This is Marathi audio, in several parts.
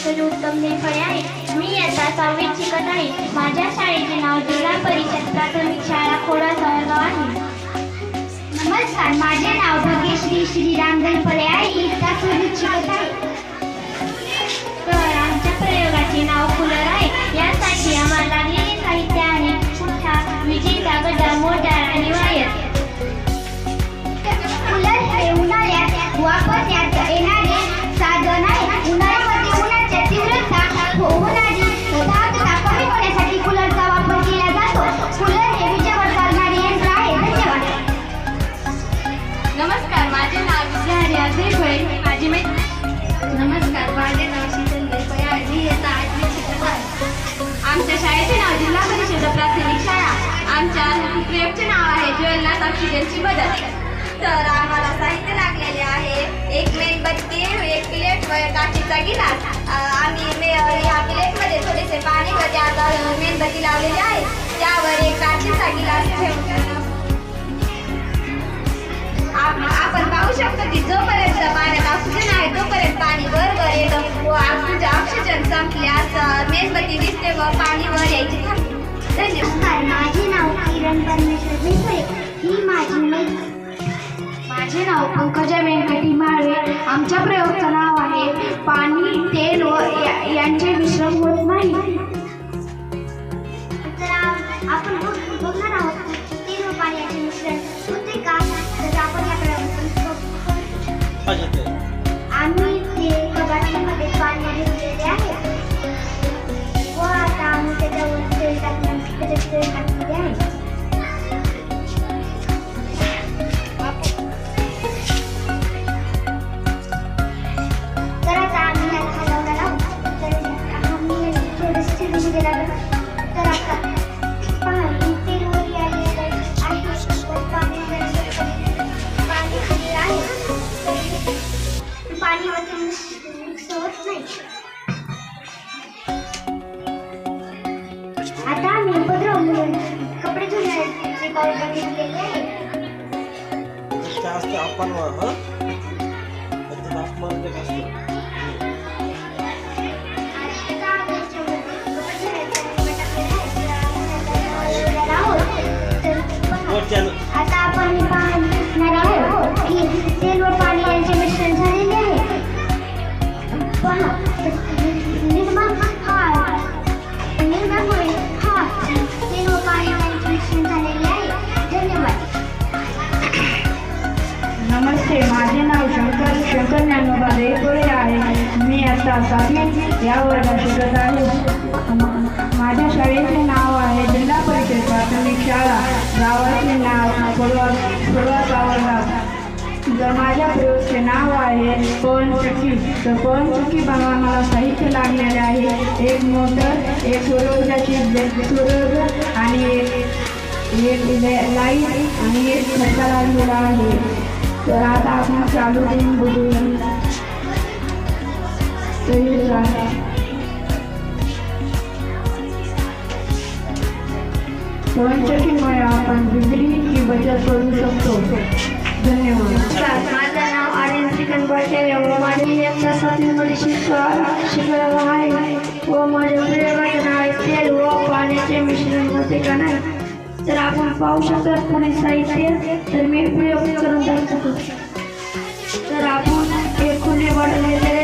शेतकरी उत्तम निर्भय आहे. मी आता सहावीत शिकत आहे. माझ्या शाळेचे नाव जिल्हा परिषद प्राथमिक शाळा खोडा जळगाव आहे. नमस्कार माझे नाव भाग्यश्री श्रीराम गणपरे आहे. इयत्ता सहावीत शिकत आहे. तर आमच्या प्रयोगाचे नाव कूलर आहे. यासाठी आम्हाला पन्नास ऑक्सिजनची मदत. तर आम्हाला साहित्य लागलेले आहे. एक मेणबत्ती एक प्लेट व एक काचेचा गिलास. आम्ही मे ह्या प्लेटमध्ये थोडेसे पाणी व त्यात मेणबत्ती लावलेली आहे. त्यावर एक काचेचा गिलास ठेवून आपण पाहू शकतो की जोपर्यंत पाण्यात ऑक्सिजन आहे तोपर्यंत पाणी वर वर येतं. व ऑक्सिजन संपल्यास मेणबत्ती दिसते व पाणी वर यायची नमस्कार माझे नाव किरण परमेश्वर देसाई ही माझी मैत्री माझे नाव पंकजा व्यंकटी माळवे. आमच्या प्रयोगचं नाव आहे पाणी तेल व यांचे मिश्रण होत नाही. असते आपण तापमान ते असतं आता आपण या वर्गात शिकत आहे माझ्या शाळेचे नाव आहे जिल्हा परिषद प्राथमिक शाळा. गावाचे नाव कोडवा कोडवा गाव जर माझ्या प्रयोगचे नाव आहे पवनचक्की. तर पवनचक्की बनवा मला साहित्य लागलेले आहे. एक मोटर एक सूर्योर्जाची सूर्योर्जा आणि एक एक लाइट आणि एक खर्चा लागलेला आहे. तर आता आपण चालू देऊन बघूया. तरी मुळे आपण बिजलीची बचत करू शकतो धन्यवाद. माझं नाव आर्यन पाटील माझी इयत्ता सातवीमध्ये आहे व माझे प्रयोगाचे नाव तेल व पाण्याचे मिश्रण होते का नाही तर आपण पाहू शकता पुढे साहित्य तर मी प्रयोग करून दाखवतो तर आपण एक खुले बॉटल घेतलेले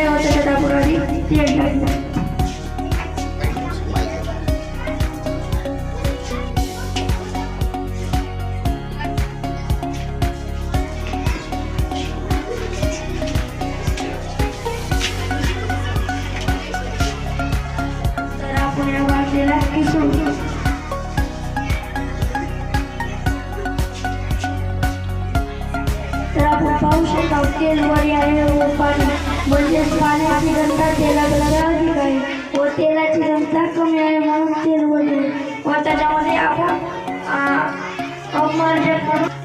आपण या वाटलेला तर आपण पाहू शकता तेलवर आहे व पाणी म्हणजेच पाण्याची घनता तेलापेक्षा अधिक आहे व तेलाची घनता कमी आहे म्हणून तेल वरी आहे. व त्याच्यामध्ये आपण अपमार्जन करून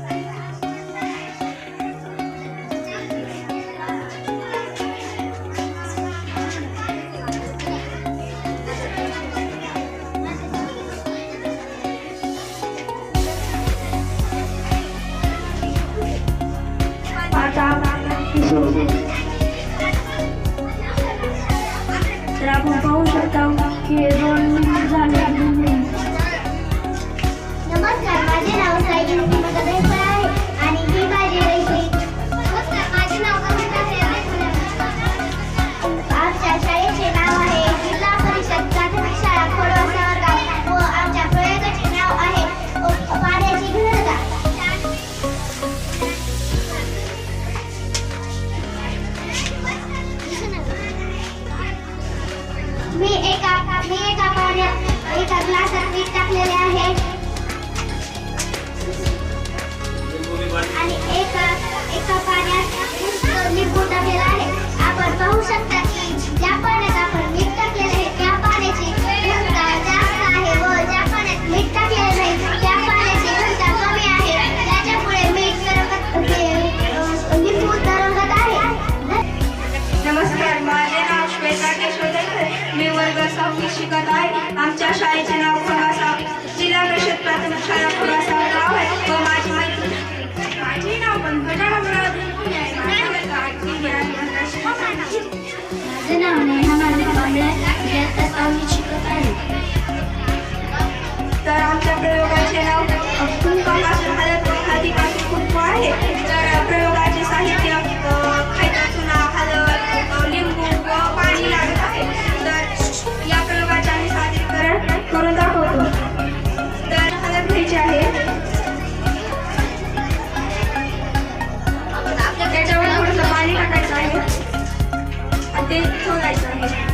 मालिक कांबळे शिकत आहे. तर आमच्या प्रयोगाचे नाव कुंकापासून हळद हळदीपासून कुंकू आहे. तर प्रयोगाचे साहित्य खायचा चुना लिंबू व पाणी लागत आहे. तर या प्रयोगाचे आम्ही सादरीकरण करून दाखवतो तर हळद घ्यायची आहे. त्याच्यावर थोडंसं पाणी टाकायचं आहे. ते ठेवायचं आहे.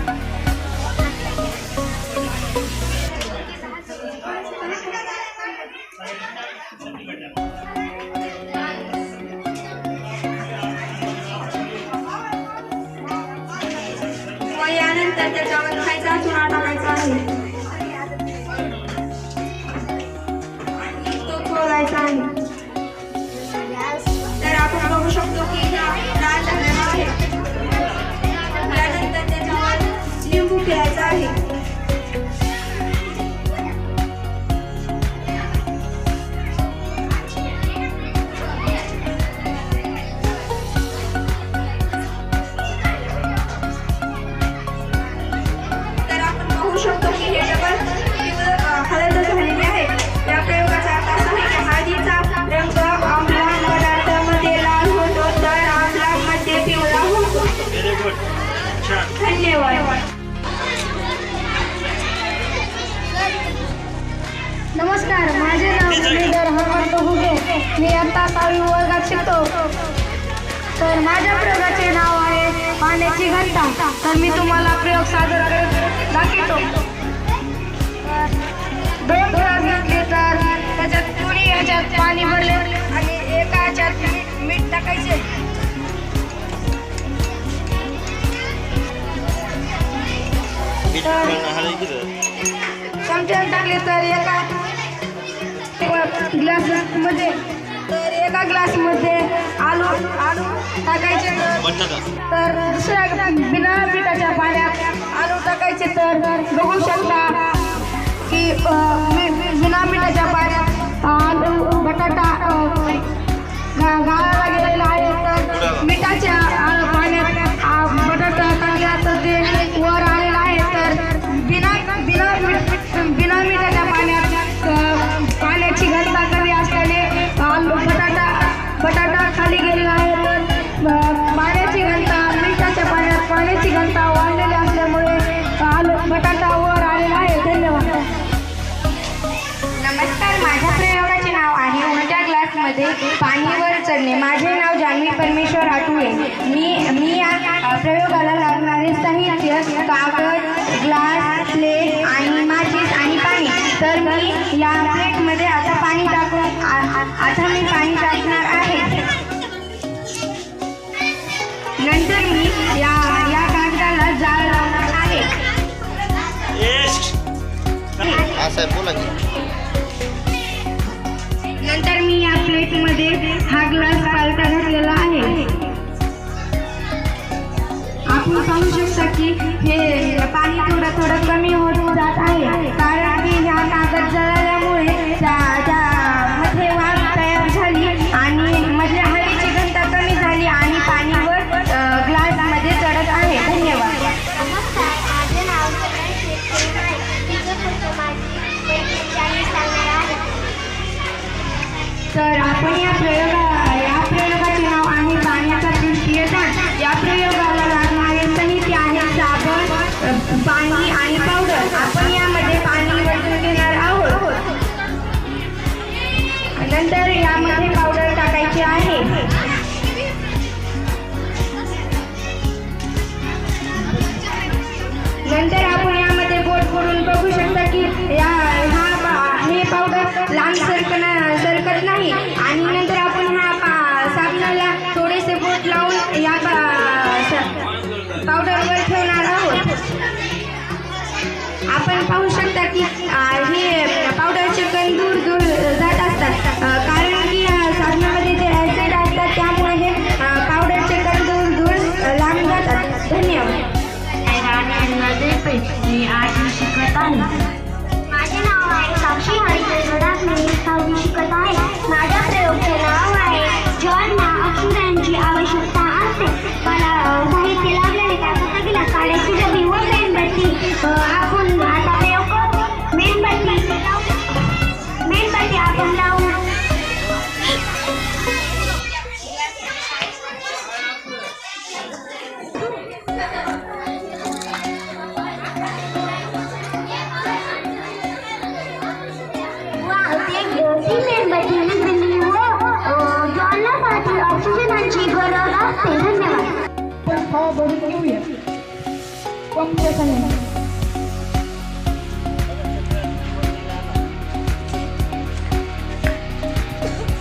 नमस्कार माझे नाव मुरलीधर हनुमंत घुगे. मी आता सहावी वर्गात शिकतो. तर माझ्या प्रयोगाचे नाव आहे पाण्याची घंटा तर मी तुम्हाला प्रयोग सादर करत दाखवतो. दोन ग्लास घेतले तर त्याच्यात कोणी याच्यात पाणी भरले आणि एका याच्यात मीठ- टाकायचे. टाकले तर एका ग्लासमध्ये तर एका ग्लासमध्ये आलू आलू टाकायचे. तर- दुसऱ्या बिना पिठाच्या पाण्यात आलू टाकायचे. तर बघू शकता की बिना पिठाच्या पाण्यात बटाटा वर आलेला आहे. धन्यवाद. नमस्कार माझ्या प्रयोगाचे नाव आहे उलट्या ग्लासमध्ये पाणीवर चढणे. माझे नाव जान्हवी परमेश्वर आठुळे मी मी या प्रयोगाला लागणारे साहित्य कागद ग्लास प्लेट आणि माचीस आणि पाणी. तर मी या प्लेटमध्ये आता पाणी टाकून आ- आता मी पाणी हा साहेब बोला की. नंतर मी या प्लेटमध्ये हा ग्लास पालता घातलेला आहे. आपण पाहू शकता की हे पाणी थोडं कोणते सांगेन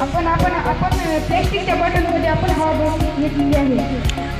आपण आपण आपण प्लॅस्टिकच्या बॉटलमध्ये आपण हवा भरून घेतलेली आहे.